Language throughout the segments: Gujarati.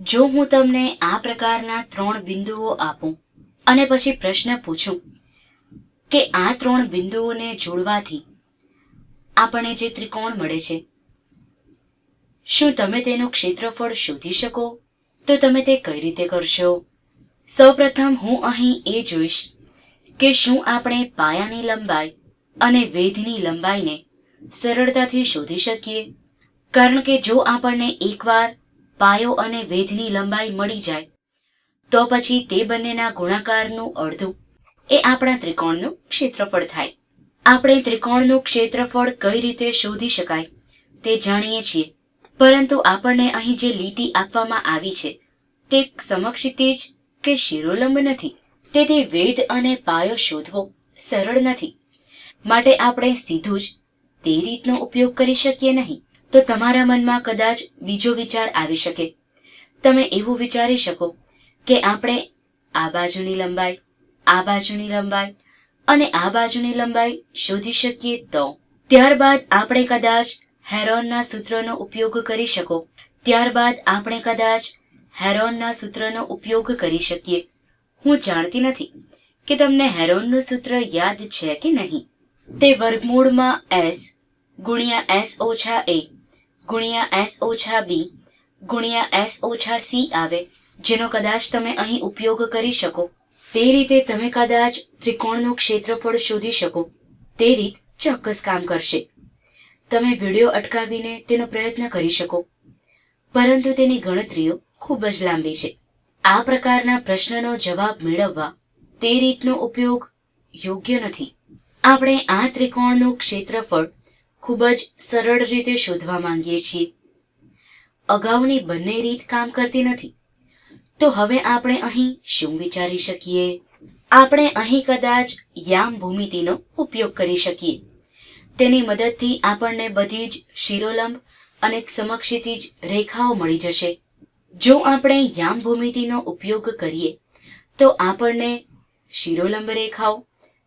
જો હું તમને આ પ્રકારના ત્રણ બિંદુઓ આપું અને પછી પ્રશ્ન પૂછું કે આ ત્રણ બિંદુઓને જોડવાથી આપણને જે ત્રિકોણ મળે છે, શું તમે તેનું ક્ષેત્રફળ શોધી શકો? તો તમે તે કઈ રીતે કરશો? સૌપ્રથમ હું અહીં એ જોઈશ કે શું આપણે પાયાની લંબાઈ અને વેધની લંબાઈને સરળતાથી શોધી શકીએ? કારણ કે જો આપણને એકવાર પાયો અને વેધની લંબાઈ મળી જાય. તો પછી તે બંનેના ગુણાકારનું અડધું. એ આપણા ત્રિકોણનું ક્ષેત્રફળ થાય. આપણે ત્રિકોણનું ક્ષેત્રફળ કઈ રીતે શોધી શકાય તે જાણીએ છીએ. પરંતુ આપણને અહીં જે લીટી આપવામાં આવી છે, તે સમક્ષિતિજ કે શિરોલંબ નથી. તેથી વેધ અને પાયો શોધવો સરળ નથી. માટે આપણે સીધું જ તે રીતનો ઉપયોગ કરી શકીએ નહીં. તો તમારા મનમાં કદાચ બીજો વિચાર આવી શકે. તમે એવું વિચારી શકો કે આપણે આ બાજુની લંબાઈ, આ બાજુની લંબાઈ અને આ બાજુની લંબાઈ શોધી શકીએ તો. ત્યારબાદ આપણે કદાચ હેરોનના સૂત્રનો ઉપયોગ કરી શકો. ત્યારબાદ આપણે કદાચ હેરોનના સૂત્રનો ઉપયોગ કરી શકીએ. હું જાણતી નથી કે તમને હેરોનનું સૂત્ર યાદ છે કે નહીં. તે વર્ગમૂળમાં એસ ગુણ્યા એસ ઓછા એ ગુણ્યા એસ ઓછા બી, ગુણ્યા એસ ઓછા સી આવે, જેનો કદાચ તમે અહીં ઉપયોગ કરી શકો. તે રીતે તમે કદાચ ત્રિકોણનું ક્ષેત્રફળ શોધી શકો. તે રીત ચોક્કસ કામ કરશે. તમે વીડિયો અટકાવીને તેનો પ્રયત્ન કરી શકો. પરંતુ તેની ગણતરીઓ ખૂબ જ લાંબી છે. આ પ્રકારના પ્રશ્નનો જવાબ મેળવવા તે રીતનો ઉપયોગ યોગ્ય નથી. આપણે આ ત્રિકોણનું ક્ષેત્રફળ ખૂબ જ સરળ રીતે શોધવા માંગીએ છીએ. અગાઉની બંને રીત કામ કરતી નથી. તો હવે આપણે અહીં શું વિચારી શકીએ? આપણે અહીં કદાચ યામ ભૂમિતિનો ઉપયોગ કરી શકીએ. તેની મદદથી આપણને બધી જ શિરોલંબ અને સમક્ષિતિજ રેખાઓ મળી જશે. જો આપણે યામ ભૂમિતિનો ઉપયોગ કરીએ, તો આપણને શિરોલંબ રેખાઓ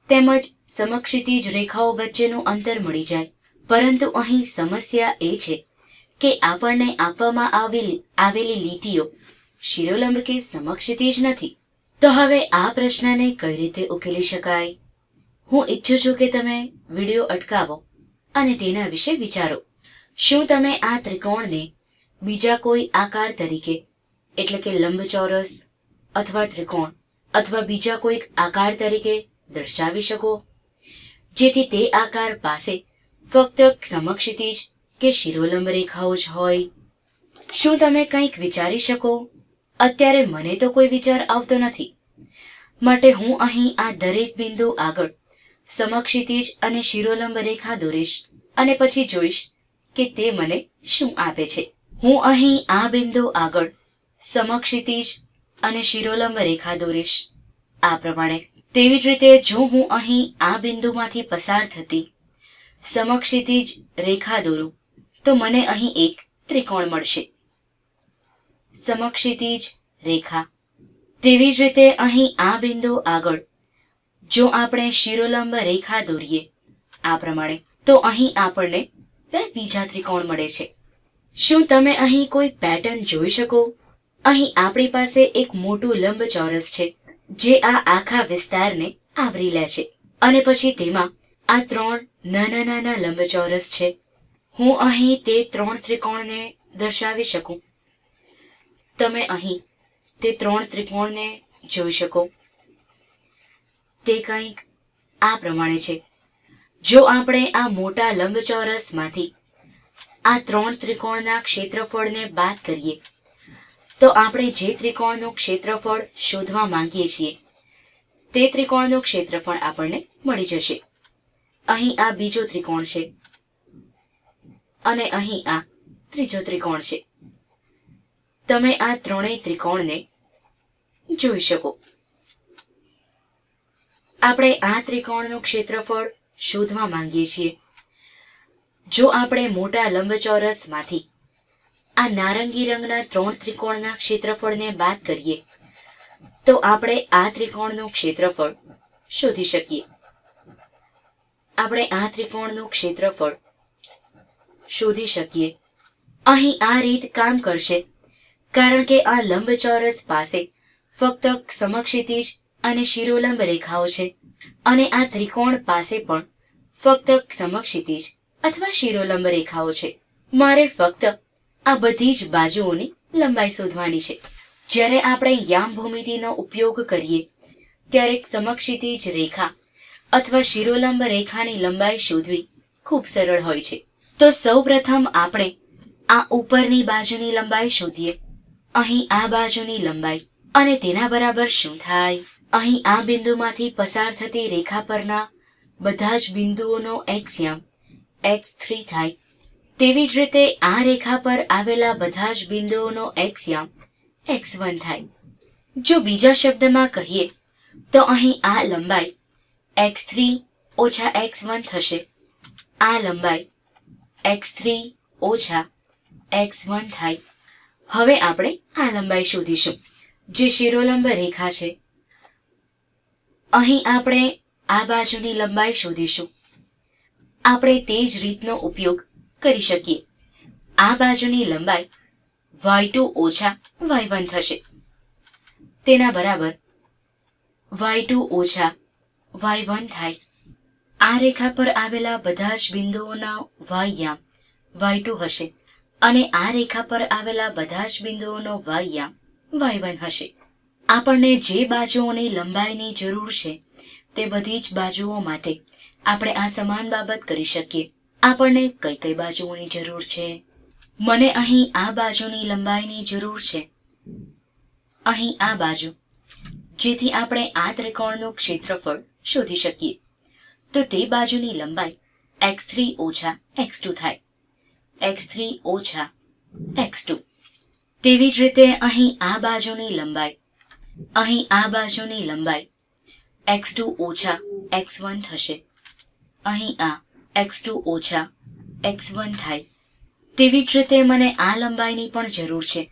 તેમજ સમક્ષિતિજ રેખાઓ વચ્ચેનું અંતર મળી જાય. પરંતુ અહીં સમસ્યા એ છે કે આપણને આપવામાં આવેલી આવેલી લીટીઓ શિરોલંબ કે સમક્ષિતિજ નથી. તો હવે આ પ્રશ્નને કઈ રીતે ઉકેલી શકાય? હું ઈચ્છું છું કે તમે વીડિયો અટકાવો અને તેના વિશે વિચારો. શું તમે આ ત્રિકોણને બીજા કોઈ આકાર તરીકે, એટલે કે લંબચોરસ અથવા ત્રિકોણ અથવા બીજા કોઈક આકાર તરીકે દર્શાવી શકો? જેથી તે આકાર પાસે ફક્ત સમક્ષિતિજ કે શિરોલંબ રેખાઓ જ હોય. શું તમે કંઈક વિચારી શકો? અત્યારે મને તો કોઈ વિચાર આવતો નથી. માટે હું અહીં આ દરેક બિંદુ આગળ સમક્ષિતિજ અને શિરોલંબ રેખા દોરીશ અને પછી જોઈશ કે તે મને શું આપે છે. હું અહીં આ બિંદુ આગળ સમક્ષિતિજ અને શિરોલંબ રેખા દોરીશ. આ પ્રમાણે તેવી જ રીતે જો હું અહીં આ બિંદુમાંથી પસાર થતી સમક્ષિતિજ રેખા દોરું. તો મને અહીં એક ત્રિકોણ મળશે. સમક્ષિતિજ રેખા. તેવી જ રીતે અહીં આ બિંદુ આગળ. જો આપણે શિરોલંબ રેખા દોરીએ આ પ્રમાણે, તો અહીં આપણને બે બીજા ત્રિકોણ મળે છે. શું તમે અહીં કોઈ પેટર્ન જોઈ શકો? અહીં આપણી પાસે એક મોટું લંબચોરસ છે, જે આ આખા વિસ્તારને આવરી લે છે. અને પછી તેમાં આ ત્રણ નાના નાના લંબચોરસ છે. હું અહીં તે ત્રણ ત્રિકોણને દર્શાવી શકું. તમે અહીં તે ત્રણ ત્રિકોણને જોઈ શકો. તે કંઈક આ પ્રમાણે છે. જો આપણે આ મોટા લંબચોરસમાંથી આ ત્રણ ત્રિકોણના ક્ષેત્રફળને બાદ કરીએ, તો આપણે જે ત્રિકોણનું ક્ષેત્રફળ શોધવા માંગીએ છીએ, તે ત્રિકોણનું ક્ષેત્રફળ આપણને મળી જશે. અહીં આ બીજો ત્રિકોણ છે. અને અહીં આ ત્રીજો ત્રિકોણ છે. તમે આ ત્રણેય ત્રિકોણને જોઈ શકો. આપણે આ ત્રિકોણનું ક્ષેત્રફળ શોધવા માંગીએ છીએ. જો આપણે મોટા લંબચોરસમાંથી આ નારંગી રંગના ત્રણ ત્રિકોણના ક્ષેત્રફળને બાદ કરીએ, તો આપણે આ ત્રિકોણનું ક્ષેત્રફળ શોધી શકીએ. આપણે આ ત્રિકોણનું ક્ષેત્રફળ શોધી શકીએ. અહીં આ રીત કામ કરશે, કારણ કે આ લંબચોરસ પાસે ફક્ત સમક્ષિતિજ અને શિરોલંબ રેખાઓ છે અને આ ત્રિકોણ પાસે પણ ફક્ત સમક્ષિતિજ અથવા શિરોલંબ રેખાઓ છે. મારે ફક્ત આ બધી જ બાજુઓની લંબાઈ શોધવાની છે. જ્યારે આપણે યામ ભૂમિતિનો ઉપયોગ કરીએ, ત્યારે સમક્ષિતિજ રેખા અથવા શિરોલંબ રેખાની લંબાઈ શોધવી ખૂબ સરળ હોય છે. તો સૌપ્રથમ આપણે આ ઉપરની બાજુની લંબાઈ શોધીએ. અહીં આ બાજુની લંબાઈ અને તેના બરાબર શું થાય? અહીં આ બિંદુમાંથી પસાર થતી રેખા પરના બધા જ બિંદુઓનો એક્સયામ યામ x3 થાય. તેવી જ રીતે આ રેખા પર આવેલા બધા જ બિંદુઓનો એક્સયામ એક્સ વન થાય. જો બીજા શબ્દમાં કહીએ, તો અહીં આ લંબાઈ x3 ઓછા x1 થશે. આ લંબાઈ x3 ઓછા x1 થાય. હવે આપણે આ લંબાઈ શોધીશું. જે શિરોલંબ રેખા છે. અહીં આપણે આ બાજુની લંબાઈ શોધીશું. આપણે તે જ રીતનો ઉપયોગ કરી શકીએ. આ બાજુની લંબાઈ y2 ઓછા વાય વન થશે. તેના બરાબર y2 ઓછા y1 થાય. આ રેખા પર આવેલા બધા જ બિંદુઓના y યામ y2 હશે અને આ રેખા પર આવેલા બધા જ બિંદુઓનો y યામ y1 હશે. આપણને જે બાજુઓની લંબાઈની જરૂર છે તે બધી જ બાજુઓ માટે આપણે આ સમાન બાબત કરી શકીએ. આપણને કઈ કઈ બાજુઓની જરૂર છે? મને અહીં આ બાજુની લંબાઈની જરૂર છે. અહીં આ બાજુ, જેથી આપણે આ ત્રિકોણનું ક્ષેત્રફળ શોધી શકીએ. તો તે બાજુની લંબાઈ એક્સ થ્રી ઓછા એક્સ ટુ થાય. એક્સ થ્રી ઓછા એક્સ ટુ તેવી જ રીતે અહીં આ બાજુની લંબાઈ, અહીં આ બાજુની લંબાઈ x2 ઓછા એક્સ વન થશે. અહીં આ x2 ઓછા એક્સ વન થાય. તેવી જ રીતે મને આ લંબાઈની પણ જરૂર છે.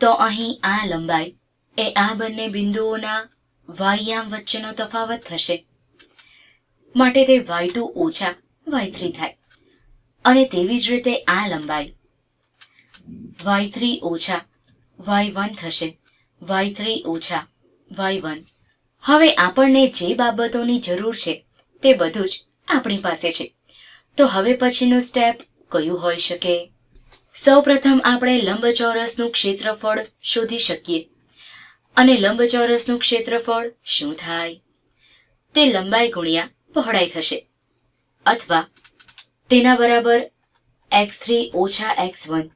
તો અહીં આ લંબાઈ એ આ બંને બિંદુઓના વાયયામ વચ્ચેનો તફાવત થશે. માટે તે y2 ઓછા y3 થાય. અને તેવી જ રીતે આ લંબાઈ. y3 ઓછા વાય વન થશે. y3 ઓછા વાય વન. હવે આપણને જે બાબતોની જરૂર છે તે બધું જ આપણી પાસે છે. તો હવે પછીનું સ્ટેપ કયું હોઈ શકે? સૌપ્રથમ આપણે લંબચોરસનું ક્ષેત્રફળ શોધી શકીએ. અને લંબચોરસનું ક્ષેત્રફળ શું થાય? તે લંબાઈ ગુણ્યા પહોળાઈ થશે. અથવા તેના બરાબર એક્સ થ્રી ઓછા એક્સ વન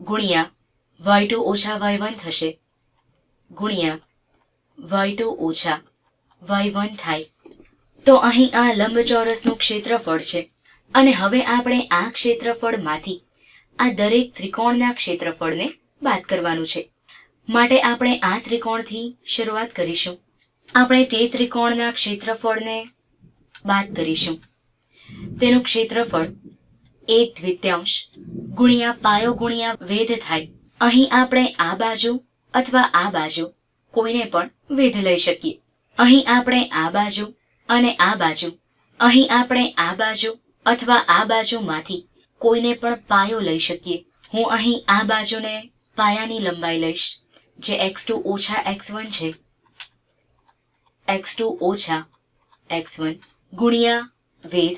ગુણ્યા y2 ઓછા વાય વન થશે. ગુણ્યા y2 ઓછા વાય વન થાય. તો અહીં આ લંબચોરસનું ક્ષેત્રફળ છે. અને હવે આપણે આ ક્ષેત્રફળમાંથી આ દરેક ત્રિકોણના ક્ષેત્રફળને બાદ કરવાનું છે. માટે આપણે આ ત્રિકોણથી શરૂઆત કરીશું. આપણે તે ત્રિકોણના ક્ષેત્રફળને બાદ કરીશું. તેનું ક્ષેત્રફળ એક દ્વિત્યાંશ ગુણ્યા પાયો ગુણ્યા વેધ થાય. અહીં આપણે આ બાજુ અથવા આ બાજુ કોઈને પણ વેધ લઈ શકીએ. અહીં આપણે આ બાજુ અને આ બાજુ, અહીં આપણે આ બાજુ અથવા આ બાજુમાંથી કોઈને પણ પાયો લઈ શકીએ. હું અહીં આ બાજુને પાયાની લંબાઈ લઈશ. જે x2 ઓછા x1 છે. x2 ઓછા x1 ગુણ્યા વેર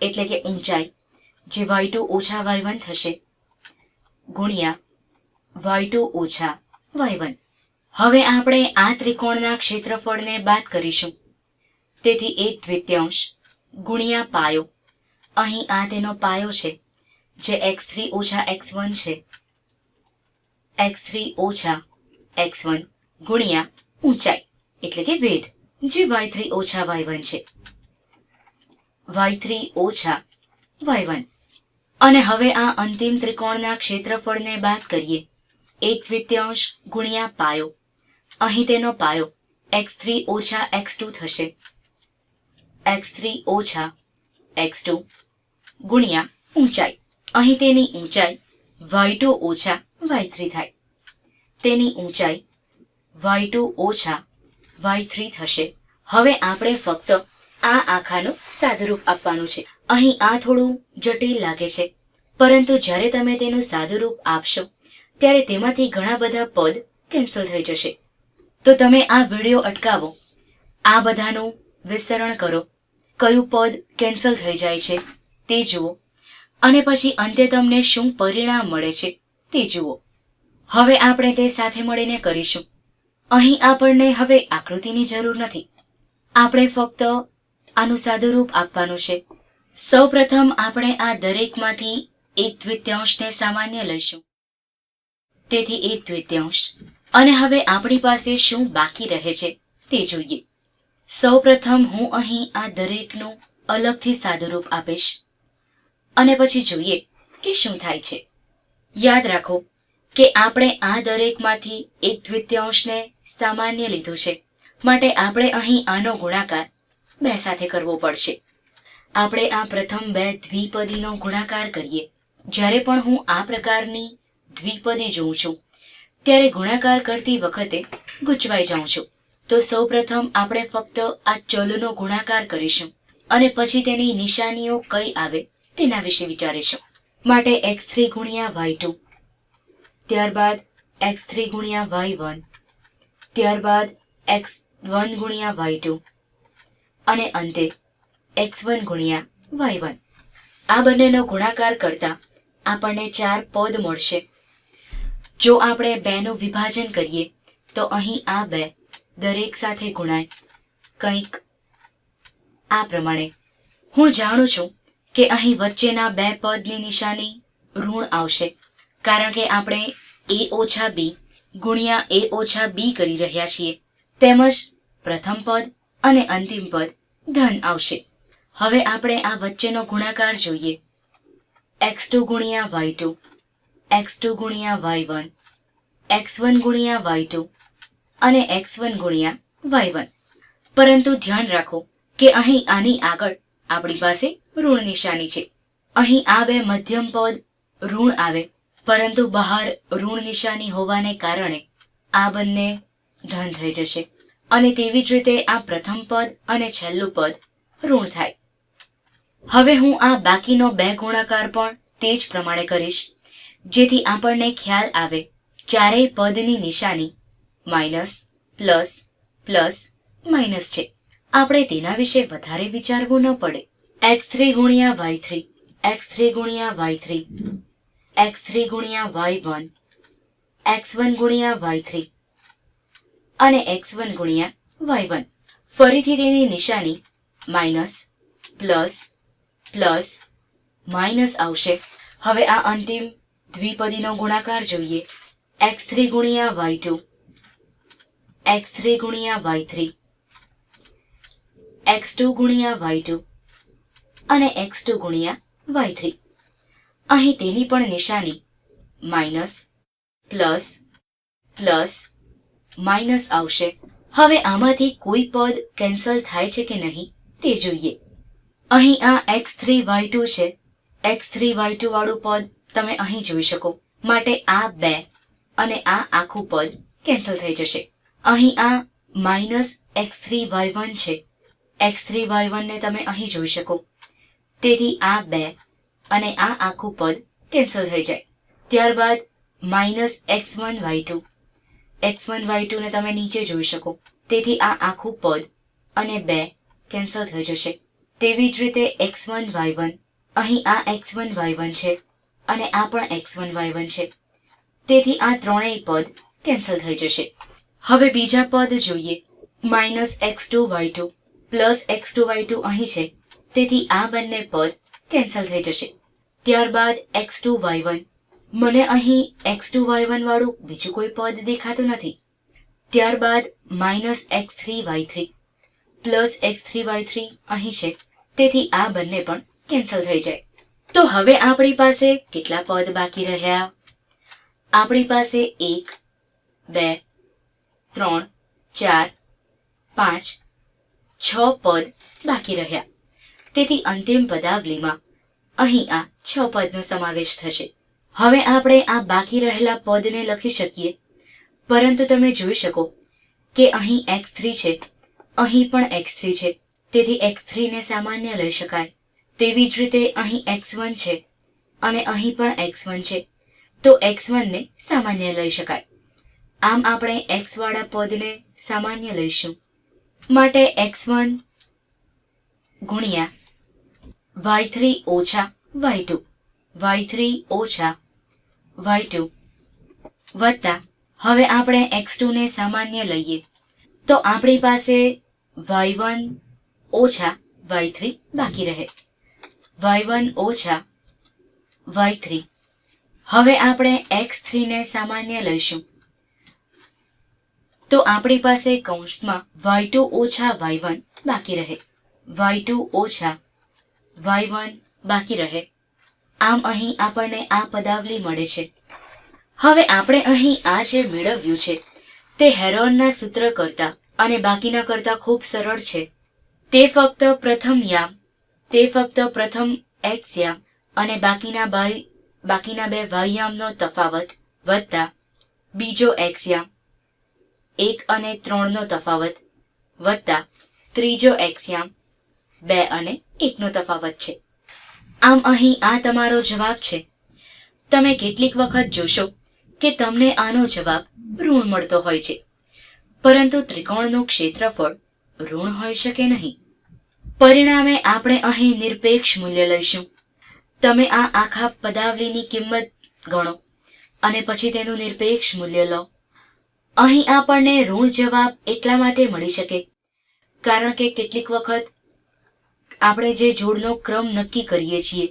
એટલે કે ઊંચાઈ, જે y2 ઓછા y1 થશે, ગુણ્યા y2 ઓછા y1 હવે આપણે આ ત્રિકોણના ક્ષેત્રફળને બાદ કરીશું. તેથી એક દ્વિત્યાંશ ગુણ્યા પાયો. અહીં આ તેનો પાયો છે, જે x3 ઓછા x1 છે. x3 ઓછા x1 ગુણ્યા ઊંચાઈ, એટલે કે વેધ, જે વાય થ્રી ઓછા y1 છે. વાય થ્રી ઓછા વાય વન અને હવે આ અંતિમ ત્રિકોણના ક્ષેત્રફળને બાદ કરીએ. એક દ્વિત્યાંશ ગુણ્યા પાયો. અહીં તેનો પાયો એક્સ થ્રી ઓછા એક્સ ટુ થશે. એક્સ થ્રી ઓછા એક્સ ટુ ગુણ્યા ઊંચાઈ. અહીં તેની ઊંચાઈ વાય ટુ ઓછા વાય થ્રી થાય. તેની ઊંચાઈ વાય ટુ ઓછા વાય થ્રી થશે. હવે આપણે ફક્ત આ આખાનું સાદુરૂપ આપવાનું છે. અહીં આ થોડું જટિલ લાગે છે. પરંતુ જ્યારે તમે તેનું સાદુરૂપ આપશો, ત્યારે તેમાંથી ઘણા બધા પદ કેન્સલ થઈ જશે. તો તમે આ વીડિયો અટકાવો. આ બધાનું વિસ્તરણ કરો. કયું પદ કેન્સલ થઈ જાય છે તે જુઓ. અને પછી અંતે તમને શું પરિણામ મળે છે તે જુઓ. હવે આપણે તે સાથે મળીને કરીશું. અહીં આપણને હવે આકૃતિની જરૂર નથી. આપણે ફક્ત આનું સાદુરૂપ આપવાનું છે. સૌપ્રથમ આપણે આ દરેકમાંથી એક દ્વિતીયાંશને સામાન્ય લઈશું. તેથી એક દ્વિતીયાંશ. અને હવે આપણી પાસે શું બાકી રહે છે તે જોઈએ. સૌપ્રથમ હું અહીં આ દરેકનું અલગથી સાદુરૂપ આપીશ. અને પછી જોઈએ કે શું થાય છે. યાદ રાખો કે આપણે આ દરેકમાંથી એક દ્વિતીયાંશને સામાન્ય લીધું છે. માટે આપણે અહીં આનો ગુણાકાર બે સાથે કરવો પડશે. આપણે આ પ્રથમ બે દ્વિપદીનો ગુણાકાર કરીએ. જ્યારે પણ હું આ પ્રકારની દ્વિપદી જોઉં છું, ત્યારે ગુણાકાર કરતી વખતે ગૂંચવાઈ જાઉં છું. તો સૌપ્રથમ આપણે ફક્ત આ ચલનો ગુણાકાર કરીશું અને પછી તેની નિશાનીઓ કઈ આવે તેના વિશે વિચારીશું. માટે એક્સ થ્રી ગુણ્યા વાય ટુ ત્યારબાદ એક્સ થ્રી ગુણ્યા વાય વન. ત્યારબાદ એક્સ વન ગુણ્યા વાય ટુ. અને અંતે એક્સ વન ગુણ્યા વાય વન. આ બંનેનો ગુણાકાર કરતા આપણને ચાર પદ મળશે. જો આપણે બેનું વિભાજન કરીએ, તો અહીં આ બે દરેક સાથે ગુણાય. કંઈક આ પ્રમાણે. હું જાણું છું કે અહીં વચ્ચેના બે પદની નિશાની ઋણ આવશે. કારણ કે આપણે એ ઓછા બી ગુણ્યા એ ઓછા બી કરી રહ્યા છીએ. તેમજ પ્રથમ પદ અને અંતિમ પદ ધન આવશે. હવે આપણે આ વચ્ચેનો ગુણાકાર જોઈએ. એક્સ ટુ ગુણ્યા વાય ટુ, એક્સ ટુ ગુણ્યા વાય વન, એક્સ વન ગુણ્યા વાય ટુ અને એક્સ વન ગુણ્યા વાય વન. પરંતુ ધ્યાન રાખો કે અહીં આની આગળ આપણી પાસે ઋણ નિશાની છે. અહીં આ બે મધ્યમ પદ ઋણ આવે. પરંતુ બહાર ઋણ નિશાની હોવાને કારણે આ બંને ધન થઈ જશે. અને તેવી જ રીતે આ પ્રથમ પદ અને છેલ્લું પદ ઋણ થાય. હવે હું આ બાકીનો બે ગુણાકાર પણ તે જ પ્રમાણે કરીશ, જેથી આપણને ખ્યાલ આવે ચારેય પદની નિશાની માઇનસ, પ્લસ પ્લસ, માઇનસ છે. આપણે તેના વિશે વધારે વિચારવું ન પડે. એક્સ થ્રી ગુણ્યા વાય થ્રી, એક્સ થ્રી ગુણ્યા વાય થ્રી એક્સ થ્રી ગુણ્યા વાય વન એક્સ વન ગુણ્યા વાય થ્રી અને એક્સ વન ગુણ્યા વાય વન ફરીથી તેની નિશાની માઇનસ પ્લસ પ્લસ માઇનસ આવશે. હવે આ અંતિમ દ્વિપદીનો ગુણાકાર જોઈએ. એક્સ થ્રી ગુણ્યા વાય ટુ એક્સ થ્રી ગુણ્યા વાય થ્રી એક્સ ટુ ગુણ્યા વાય ટુ અને એક્સ ટુ ગુણ્યા વાય થ્રી અહીં તેની પણ નિશાની. માઇનસ, પ્લસ પ્લસ, માઇનસ આવશે. હવે આમાંથી કોઈ પદ કેન્સલ થાય છે કે નહીં, તે જોઈએ. અહીં આ એક્સ થ્રી વાય ટુ છે. એક્સ થ્રી વાય ટુ વાળું પદ તમે અહીં જોઈ શકો. માટે આ બે અને આ આખું પદ કેન્સલ થઈ જશે. અહીં આ minus x three y one છે. એક્સ થ્રી વાય વનને તમે અહીં જોઈ શકો. તેથી આ બે અને આ આખું પદ કેન્સલ થઈ જાય. ત્યારબાદ minus x one y two x one y ટુને તમે નીચે જોઈ શકો. તેથી આ આખું પદ અને બે કેન્સલ થઈ જશે. તેવી જ રીતે એક્સ વન વાય વન અહીં આ એક્સ વન વાય વન છે અને આ પણ એક્સ વન વાય વન છે. તેથી આ ત્રણેય પદ કેન્સલ થઈ જશે. હવે બીજા પદ જોઈએ. Minus x two y two plus x two y two અહીં છે. તેથી આ બંને પદ કેન્સલ થઈ જશે. ત્યારબાદ એક્સ ટુ વાય વન. મને અહીં એક્સ ટુ વાય વન વાળું બીજું કોઈ પદ દેખાતું નથી. ત્યારબાદ minus x three y three. Plus x three y three અહીં છે. તેથી આ બંને પણ કેન્સલ થઈ જાય. તો હવે આપણી પાસે કેટલા પદ બાકી રહ્યા? આપણી પાસે એક, બે, ત્રણ, ચાર, પાંચ, છ પદ બાકી રહ્યા. તેથી અંતિમ પદાવલીમાં અહીં આ છ પદનો સમાવેશ થશે. હવે આપણે આ બાકી રહેલા પદને લખી શકીએ. પરંતુ તમે જોઈ શકો કે અહીં એક્સ થ્રી છે, અહીં પણ એક્સ થ્રી છે. તેથી એક્સ થ્રીને સામાન્ય લઈ શકાય. તેવી જ રીતે અહીં એક્સ વન છે અને અહીં પણ એક્સ વન છે. તો એક્સ વનને સામાન્ય લઈ શકાય. આમ આપણે એક્સ વાળા પદને સામાન્ય લઈશું. માટે એક્સ વન ગુણ્યા વાય થ્રી ઓછા વાય ટુ વાય થ્રી ઓછા વાય ટુ વત્તા, હવે આપણે એક્સ ને સામાન્ય લઈએ. તો આપણી પાસે વાય વન ઓછા વાય થ્રી બાકી રહે. વાય વન ઓછા વાય થ્રી હવે આપણે એક્સ થ્રીને સામાન્ય લઈશું. તો આપણી પાસે કૌંસમાં વાય ટુ ઓછા વાય વન બાકી રહે. વાય ટુ ઓછા વાય વન બાકી રહે. આમ અહીં આપણને આ પદાવલી મળે છે. હવે આપણે અહીં આ જે મેળવ્યું છે, તે હેરોનના સૂત્ર કરતા અને બાકીના કરતા ખૂબ સરળ છે. તે ફક્ત પ્રથમ યામ, તે ફક્ત પ્રથમ એક્સ યામ અને બાકીના બાય, બાકીના બે વાયયામનો તફાવત વત્તા બીજો એક્સ યામ, એક અને ત્રણનો તફાવત વત્તા ત્રીજો એક્સ યામ બે અને એકનો તફાવત છે. આમ અહીં આ તમારો જવાબ છે. તમે કેટલીક વખત જોશો કે તમને આનો જવાબ ઋણ મળતો હોય છે. પરંતુ ત્રિકોણનું ક્ષેત્રફળ ઋણ હોઈ શકે નહીં. પરિણામે આપણે અહીં નિરપેક્ષ મૂલ્ય લઈશું. તમે આ આખા પદાવલીની કિંમત ગણો અને પછી તેનું નિરપેક્ષ મૂલ્ય લો. અહીં આપણને ઋણ જવાબ એટલા માટે મળી શકે, કારણ કે કેટલીક વખત આપણે જે જોડનો ક્રમ નક્કી કરીએ છીએ,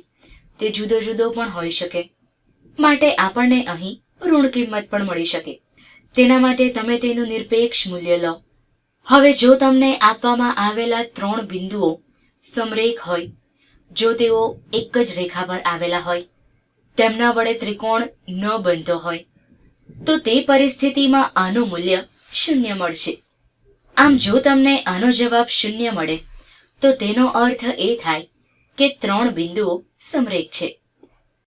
તે જુદો જુદો પણ હોઈ શકે. માટે આપણને અહીં ઋણ કિંમત પણ મળી શકે. તેના માટે તમે તેનું નિરપેક્ષ મૂલ્ય લો. હવે જો તમને આપવામાં આવેલા ત્રણ બિંદુઓ સમરેખ હોય, જો તેઓ એક જ રેખા પર આવેલા હોય, તેમના વડે ત્રિકોણ ન બનતો હોય, તો તે પરિસ્થિતિમાં આનું મૂલ્ય શૂન્ય મળશે. આમ જો તમને આનો જવાબ શૂન્ય મળે તો તેનો અર્થ એ થાય કે ત્રણ બિંદુઓ સમરેખ છે.